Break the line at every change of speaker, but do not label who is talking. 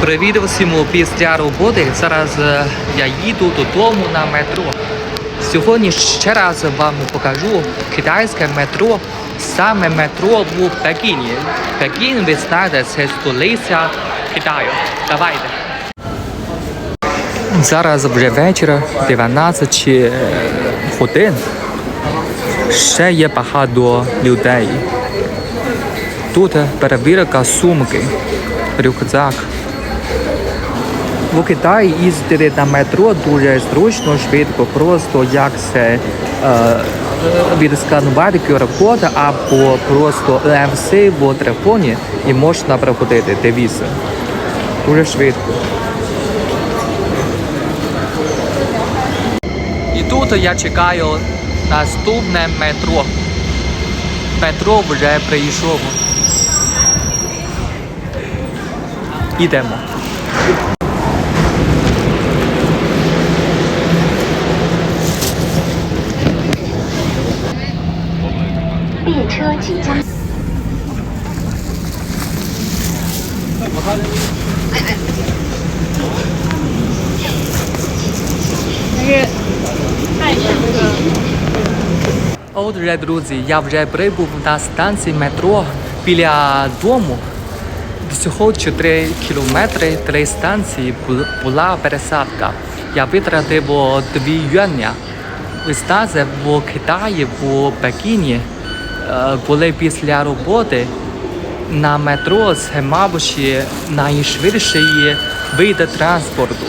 Привіт всім після роботи. Зараз е, я їду додому на метро. Сьогодні ще раз вам покажу китайське метро, саме метро в Пекіні. Пекін, ви знаєте, це столиця Китаю. Давайте. Зараз вже вечір, 12 е, годин. Ще є багато людей. Тут перевірка сумки, рюкзак. У Китаї їздити на метро дуже зручно, швидко, просто як це е, відсканувати QR-код або просто NFC в телефоні і можна проходити, дивіться. Дуже швидко. І тут я чекаю наступне метро. Метро вже прийшов. Ідемо.
列车即将。
Отже, друзі, я вже прибув на станції метро біля дому. Всього 4 кілометри, три станції бу- була пересадка. Я витратив 2 юаня. Ви знаєте, в Китаї, в Пекіні, коли після роботи на метро з Гемабуші найшвидший вид транспорту.